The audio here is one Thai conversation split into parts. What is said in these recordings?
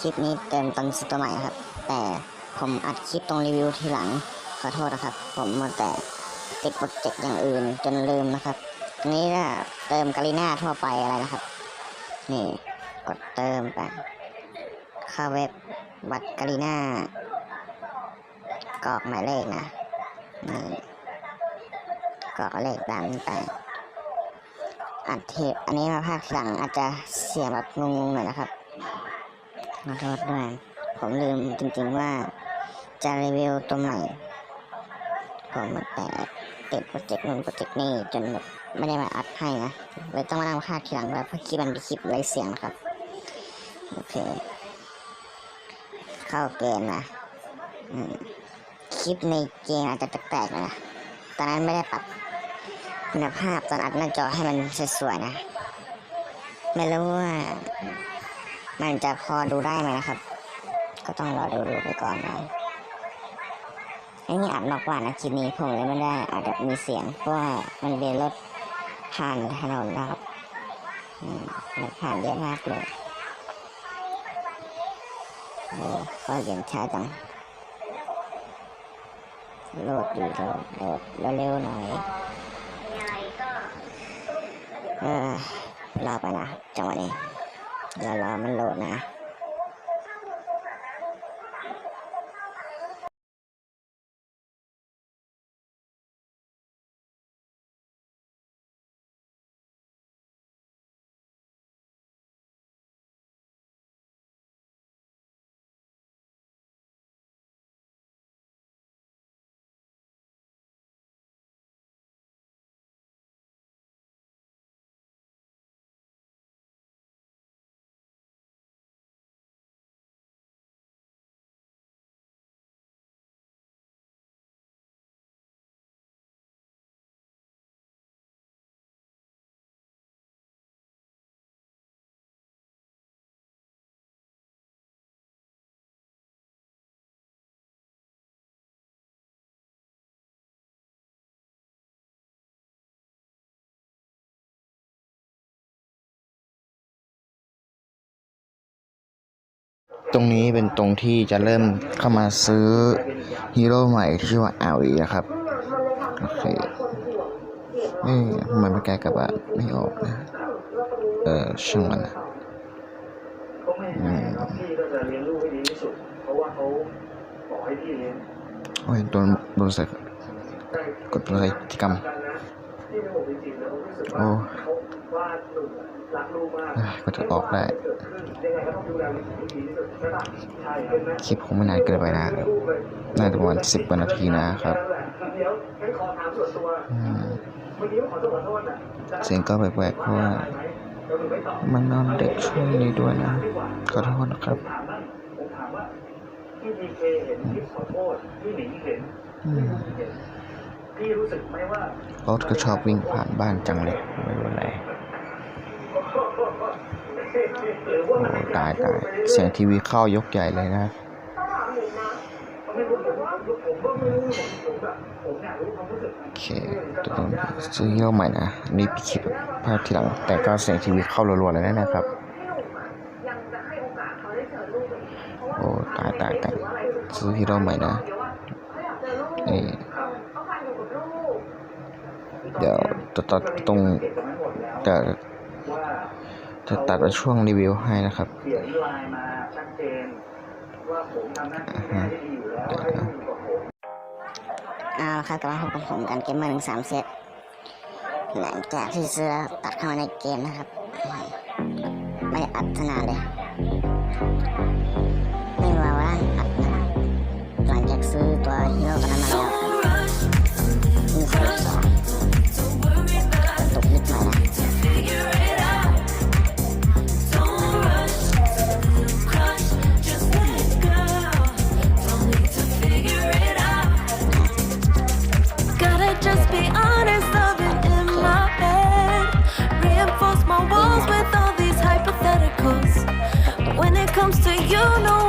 คลิปนี้เติมตอนสุดตัวใหม่ครับ แต่ผมอัดคลิปตรงรีวิวทีหลังขอโทษนะครับ ผมมัวแต่ติดโปรเจกต์อย่างอื่นจนลืมนะครับนี้ก็เติมกาลิน่าทั่วไปอะไรนะครับ นี่กดเติมไปเข้าเว็บบัตรกาลิน่ากรอกหมายเลขนะนี่กรอกเลขตามนี้ไปอัดเทปอันนี้มาภาคหลังอาจจะเสียงแบบงงๆหน่อยนะครับ ขอโทษด้วย ผมลืมจริงๆว่าจะรีวิวตัวใหม่ ผมมันแต่ติดโปรเจกต์นู้นโปรเจกต์นี้จนแบบไม่ได้มาอัดให้นะเลยต้องมานั่งพากย์ทีหลังแล้วเพราะคลิปมันเป็นคลิปไร้เสียงครับ โอเค เข้าเกมนะคลิปในเกมอาจจะแปลกๆหน่อยนะ ตอนนั้นไม่ได้ปรับคุณภาพตอนอัดหน้าจอให้มันสวยๆนะ ไม่รู้ว่า มันจะพอดูได้ไหมนะครับ ก็ต้องรอดูดูไปก่อนนะไอ้นี่อัดนอกบ้านนะคลิปนี้ผมเลยไม่ได้อาจจะมีเสียงเพราะว่ามันเป็นรถผ่านถนนนะครับรถผ่านเยอะมากเลยโอ้ก็เย็นช้าจังโหลดอยู่โหลดโหลดเร็วๆหน่อยเออรอไปนะจังหวะนี้ รอรอมันโหลดนะ ตรงนี้เป็นตรงที่จะเริ่มเข้ามาซื้อฮีโร่ใหม่ที่ชื่อว่าอาวีนะครับ โอเคเอ๊ะทำไมไม่แก้กระบาดไม่ออกนะ เออช่างมันนะอืมพี่ก็จะเลี้ยงลูกให้ดีที่สุดเพราะว่าเขาบอกให้พี่เลี้ยงโอ้ยโดนโดนใส่กดอะไรกิจกรรมดังนั้นพี่เป็นผมจริงๆแล้วรู้สึกโอ้ว่ก๊ากเอ้ก็จะออกได้ คลิปคงไม่นานเกินไปนะครับลูกเลยน่าจะประมาณสิบกว่านาทีนะครับแค่นั้นแหละเดี๋ยวงั้นขอถามส่วนตัวอืมเมื่อกี้ขอโทษขอโทษนะจะเสียงก็แปลกๆเพราะว่าเราถึงไม่ตอบมันนอนเด็กช่วงนี้ด้วยนะ ขอโทษนะครับผมถามว่าผมถามว่าพี่ดีเคเห็นพี่ขอโทษพี่หนิงเห็นอืมพี่รู้สึกไหมว่ารถก็ชอบวิ่งผ่านบ้านจังเลยไม่รู้อะไรหรือว่าโอ้ ตายตายเสียงทีวีเข้ายกใหญ่เลยนะโอเคตัวซื้อเยอะใหม่นะนี่ปิดคิปภาพทีหลัง แต่ก็เสียงทีวีเข้ารัวๆเลยนะนะครับ โอ้ตายตายตายซื้อฮีโร่ใหม่นะนี่เดี๋ยวตัดตรงแต่ จะตัดช่วงรีวิวให้นะครับเขียนลน์มาชัดเจนว่าผมทำหน้าที่ได้ดีอยู่แล้วให้อยู่กับผมเอาละครับกลับมาพบกับผมกันเกมเมอร์หนึ่งสามเซตหลังจากที่เสื้อตัดเข้ามาในเกมนะครับ ไม่อัดนาดเลย you know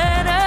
better.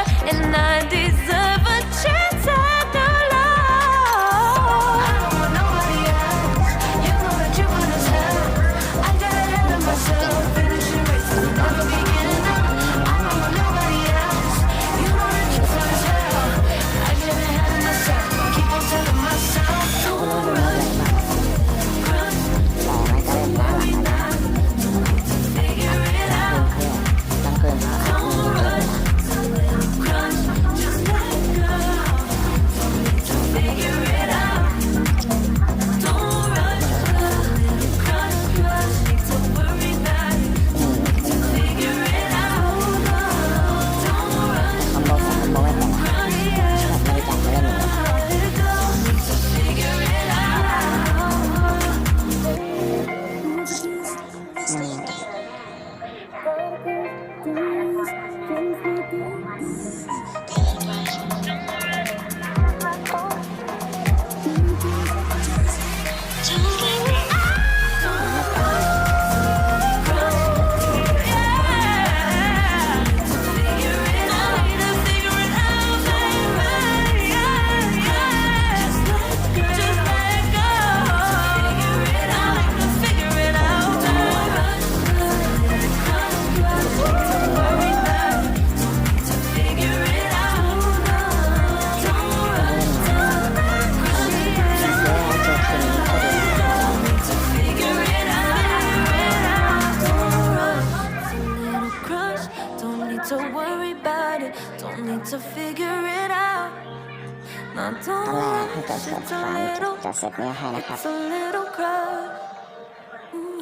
Worry about it. Don't need to figure it out. Now ตอน don't แรกถ้า rush. เกิดเซต It's ฟา a ร์ม little, จะเซตเนี้ยให้นะครับ it's a little crush.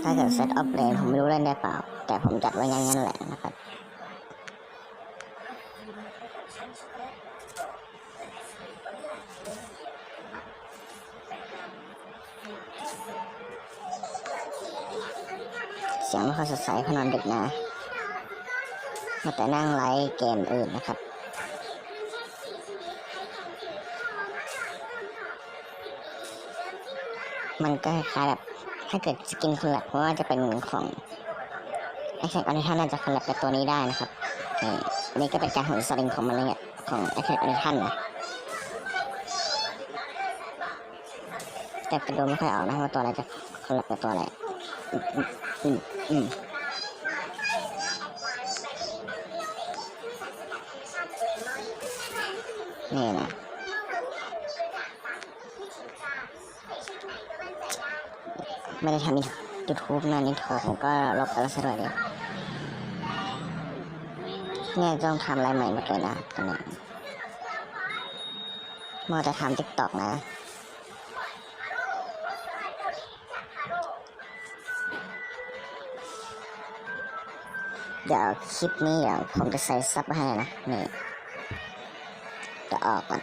ถ้าเกิดเซตออฟเลนผมไม่รู้เล่นได้เปล่า แต่ผมจัดไว้งั้นๆแหละนะครับเสียงไม่ค่อยสดใสเพราะนอนดึกนะ มาแต่นั่งไลฟ์เกมอื่นนะครับ มันก็คล้ายแบบ ถ้าเกิดสกินคอลแลบเพราะว่าจะเป็นของไอแท็กออนิทันน่าจะคอลแลบกับตัวนี้ได้นะครับนี่อันนี้ก็เป็นการหุ่นสลิงของมันเลยเนี่ยของไอแท็กออนิทันนะแต่กระดูไม่ค่อยออกนะว่าตัวอะไรจะคอลแลบกับตัวอะไร อืมอืมอืม นี่นะไม่ได้ทำยูทูบนานนิโทรผมก็ลบไปแล้วซะด้วยเลยเนี่ยต้องทำอะไรใหม่หมดเลยนะตอนนี้มัวแต่ทำติ๊กต็อกนะเดี๋ยวคลิปนี้เดี๋ยวผมจะใส่ซับให้นะนี่ย ออกก่อน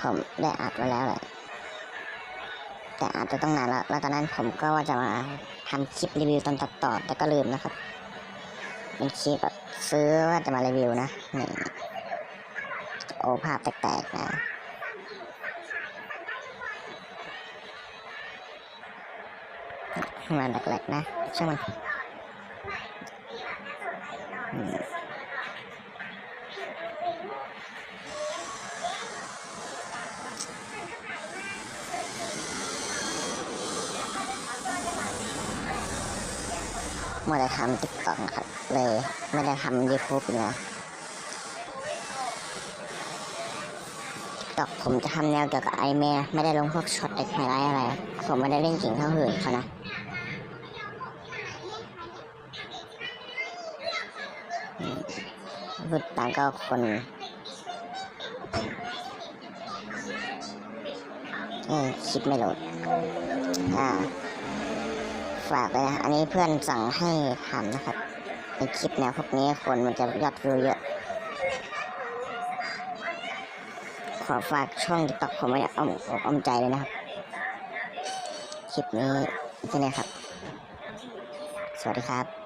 ผมได้อัดไว้แล้วแหละ แต่อาจจะต้องนานแล้ว แล้วตอนนั้นผมก็ว่าจะมาทำคลิปรีวิวตอนตัดต่อ แต่ก็ลืมนะครับ เป็นคลิปแบบซื้อว่าจะมารีวิวนะนี่โอภาพแตกๆนะมาแหลกๆนะช่างมัน มมัวแต่ทำติ๊กต็อกครับ เลยไม่ได้ทำยูทูบนะตอกผมจะทำแนวเกี่ยวกับไอแม่ไม่ได้ลงพวกช็อตไอไฮไลท์อะไร ผมไม่ได้เล่นเก่งเท่าหื่นเขานะพูดตามก็คนเออคิดไม่โหลดอ่า ฝากเลยนะอันนี้เพื่อนสั่งให้ทำนะครับในคลิปแนวพวกนี้คนมันจะยอดวิวเยอะ ขอฝากช่องติ๊กต็อกผมไว้อ้อมอกอ้อมใจเลยนะครับ คลิปนี้ที่นี่ครับ สวัสดีครับ